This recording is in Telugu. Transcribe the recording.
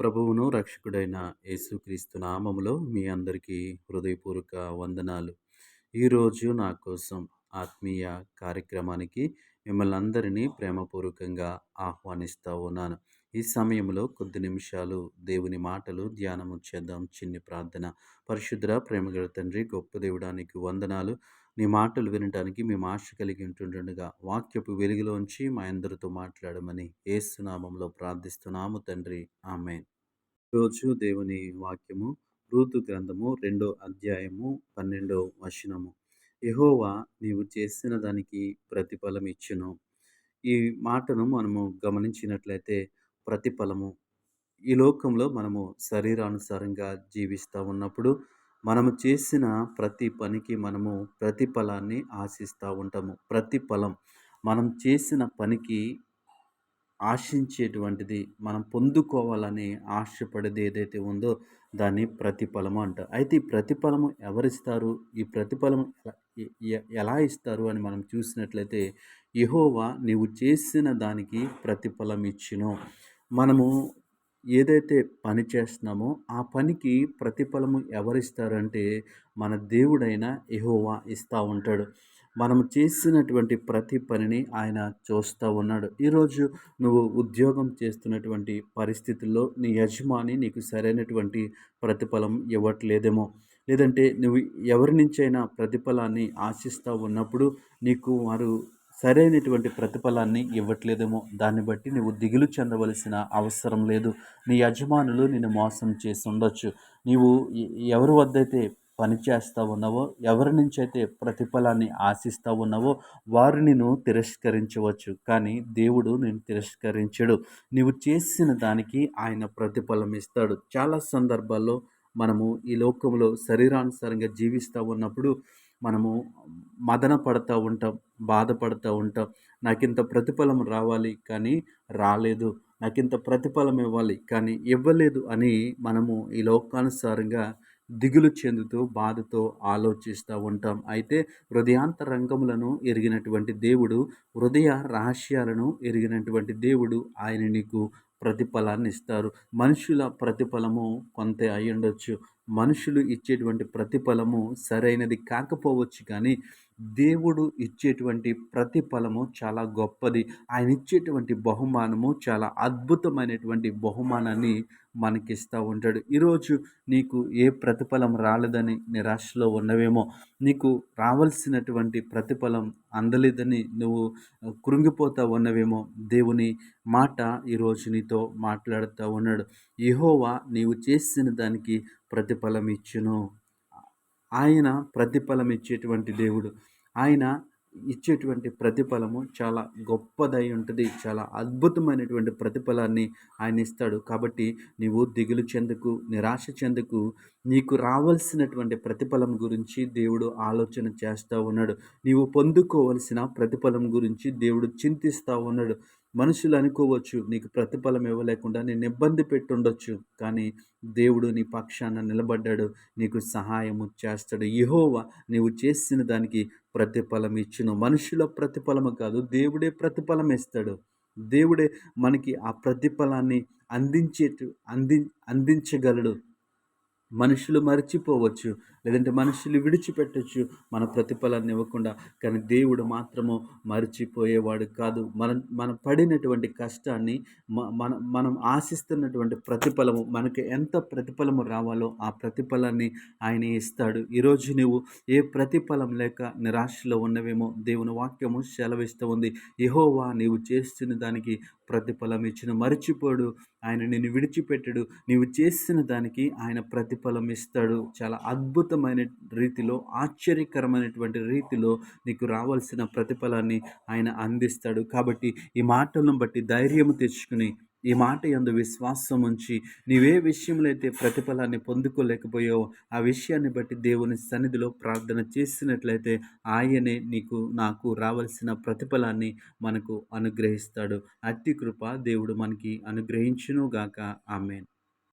ప్రభువును రక్షకుడైన యేసుక్రీస్తు నామములో మీ అందరికీ హృదయపూర్వక వందనాలు. ఈరోజు నా కోసం ఆత్మీయ కార్యక్రమానికి మిమ్మల్ని అందరినీ ప్రేమపూర్వకంగా ఆహ్వానిస్తూ ఉన్నాను. ఈ సమయంలో కొద్ది నిమిషాలు దేవుని మాటలు ధ్యానము చేద్దాం. చిన్ని ప్రార్థన. పరిశుద్ర ప్రేమగల తండ్రి గొప్ప దేవుడానికి వందనాలు. నీ మాటలు వినడానికి మేము ఆశ కలిగి ఉంటుండగా వాక్యపు వెలుగులోంచి మా అందరితో మాట్లాడమని ఏసునామంలో ప్రార్థిస్తున్నాము తండ్రి. ఆమె రోజు దేవుని వాక్యము రూతు గ్రంథము రెండో అధ్యాయము పన్నెండో వచనము. యహోవా నీవు చేసిన దానికి ప్రతిఫలం ఇచ్చును. ఈ మాటను మనము గమనించినట్లయితే ప్రతిఫలము ఈ లోకంలో మనము శరీరానుసారంగా జీవిస్తూ ఉన్నప్పుడు మనము చేసిన ప్రతి పనికి మనము ప్రతిఫలాన్ని ఆశిస్తూ ఉంటాము. ప్రతిఫలం మనం చేసిన పనికి ఆశించేటువంటిది మనం పొందుకోవాలని ఆశపడేది ఏదైతే ఉందో దాన్ని ప్రతిఫలము అంట. అయితే ఈ ప్రతిఫలము ఎవరిస్తారు? ఈ ప్రతిఫలం ఎలా ఇస్తారు అని మనం చూసినట్లయితే యహోవా నీవు చేసిన దానికి ప్రతిఫలం ఇచ్చినో. మనము ఏదైతే పని చేస్తున్నామో ఆ పనికి ప్రతిఫలము ఎవరిస్తారంటే మన దేవుడైన ఎహోవా ఇస్తూ ఉంటాడు. మనం చేసినటువంటి ప్రతి పనిని ఆయన చూస్తూ ఉన్నాడు. ఈరోజు నువ్వు ఉద్యోగం చేస్తున్నటువంటి పరిస్థితుల్లో నీ యజమాని నీకు సరైనటువంటి ప్రతిఫలం ఇవ్వట్లేదేమో. లేదంటే నువ్వు ఎవరి నుంచైనా ప్రతిఫలాన్ని ఆశిస్తూ ఉన్నప్పుడు నీకు వారు సరైనటువంటి ప్రతిఫలాన్ని ఇవ్వట్లేదేమో. దాన్ని బట్టి నువ్వు దిగులు చెందవలసిన అవసరం లేదు. నీ యజమానులు నిన్ను మోసం చేసి ఉండొచ్చు. నీవు ఎవరి వద్దైతే పని చేస్తూ ఉన్నావో ఎవరి నుంచి అయితే ప్రతిఫలాన్ని ఆశిస్తూ ఉన్నావో వారు నేను తిరస్కరించవచ్చు. కానీ దేవుడు నేను తిరస్కరించడు. నీవు చేసిన దానికి ఆయన ప్రతిఫలం ఇస్తాడు. చాలా సందర్భాల్లో మనము ఈ లోకంలో శరీరానుసారంగా జీవిస్తూ ఉన్నప్పుడు మనము మదన పడుతూ ఉంటాం బాధపడుతూ ఉంటాం. నాకు ఇంత ప్రతిఫలం రావాలి కానీ రాలేదు. నాకు ఇంత ప్రతిఫలం ఇవ్వాలి కానీ ఇవ్వలేదు అని మనము ఈ లోకానుసారంగా దిగులు చెందుతూ బాధతో ఆలోచిస్తూ ఉంటాం. అయితే హృదయాంతరంగములను ఎరిగినటువంటి దేవుడు హృదయ రహస్యాలను ఎరిగినటువంటి దేవుడు ఆయన నీకు ప్రతిఫలాన్ని ఇస్తారు. మనుషుల ప్రతిఫలము కొంత అయ్యుండొచ్చు. మనుషులు ఇచ్చేటువంటి ప్రతిఫలము సరైనది కాకపోవచ్చు కానీ దేవుడు ఇచ్చేటువంటి ప్రతిఫలము చాలా గొప్పది. ఆయన ఇచ్చేటువంటి బహుమానము చాలా అద్భుతమైనటువంటి బహుమానాన్ని మనకిస్తూ ఉంటాడు. ఈరోజు నీకు ఏ ప్రతిఫలం రాలేదని నిరాశలో ఉన్నవేమో నీకు రావాల్సినటువంటి ప్రతిఫలం అందలేదని నువ్వు కృంగిపోతూ ఉన్నవేమో దేవుని మాట ఈరోజు నీతో మాట్లాడుతూ ఉన్నాడు. యహోవా నీవు చేసిన దానికి ప్రతిఫలం ఇచ్చును. ఆయన ప్రతిఫలం ఇచ్చేటువంటి దేవుడు. ఆయన ఇచ్చేటువంటి ప్రతిఫలము చాలా గొప్పదై ఉంటుంది. చాలా అద్భుతమైనటువంటి ప్రతిఫలాన్ని ఆయన ఇస్తాడు. కాబట్టి నీవు దిగులు చెందుకు నిరాశ చెందుకు నీకు రావాల్సినటువంటి ప్రతిఫలం గురించి దేవుడు ఆలోచన చేస్తూ ఉన్నాడు. నీవు పొందుకోవలసిన ప్రతిఫలం గురించి దేవుడు చింతిస్తూ ఉన్నాడు. మనుషులు అనుకోవచ్చు నీకు ప్రతిఫలం ఇవ్వలేకుండా నేను ఇబ్బంది పెట్టుండొచ్చు. కానీ దేవుడు నీ పక్షాన నిలబడ్డాడు. నీకు సహాయము చేస్తాడు. యహోవా నీవు చేసిన దానికి ప్రతిఫలం ఇచ్చును. మనుషుల ప్రతిఫలము కాదు దేవుడే ప్రతిఫలం ఇస్తాడు. దేవుడే మనకి ఆ ప్రతిఫలాన్ని అందించేటు అంది అందించగలడు. మనుషులు మర్చిపోవచ్చు. లేదంటే మనుషులు విడిచిపెట్టచ్చు. మన ప్రతిఫలాన్ని ఇవ్వకుండా. కానీ దేవుడు మాత్రము మర్చిపోయేవాడు కాదు. మనం మనం పడినటువంటి కష్టాన్ని మన మనం ఆశిస్తున్నటువంటి ప్రతిఫలము మనకి ఎంత ప్రతిఫలము రావాలో ఆ ప్రతిఫలాన్ని ఆయన ఇస్తాడు. ఈరోజు నువ్వు ఏ ప్రతిఫలం లేక నిరాశలో ఉన్నవేమో దేవుని వాక్యము సెలవిస్తూ ఉంది. యహోవా నీవు చేస్తున్న దానికి ప్రతిఫలం ఇచ్చిన. మర్చిపోడు. ఆయన నిన్ను విడిచిపెట్టడు. నీవు చేసిన దానికి ఆయన ప్రతిఫలం ఇస్తాడు. చాలా అద్భుతం అద్భుతమైన రీతిలో ఆశ్చర్యకరమైనటువంటి రీతిలో నీకు రావాల్సిన ప్రతిఫలాన్ని ఆయన అందిస్తాడు. కాబట్టి ఈ మాటలను బట్టి ధైర్యం తెచ్చుకుని ఈ మాట ఎందు విశ్వాసం ఉంచి నీవే విషయంలో అయితే ప్రతిఫలాన్ని పొందుకోలేకపోయావో ఆ విషయాన్ని బట్టి దేవుని సన్నిధిలో ప్రార్థన చేసినట్లయితే ఆయనే నీకు నాకు రావాల్సిన ప్రతిఫలాన్ని మనకు అనుగ్రహిస్తాడు. అట్టి కృప దేవుడు మనకి అనుగ్రహించునుగాక. ఆమెన్.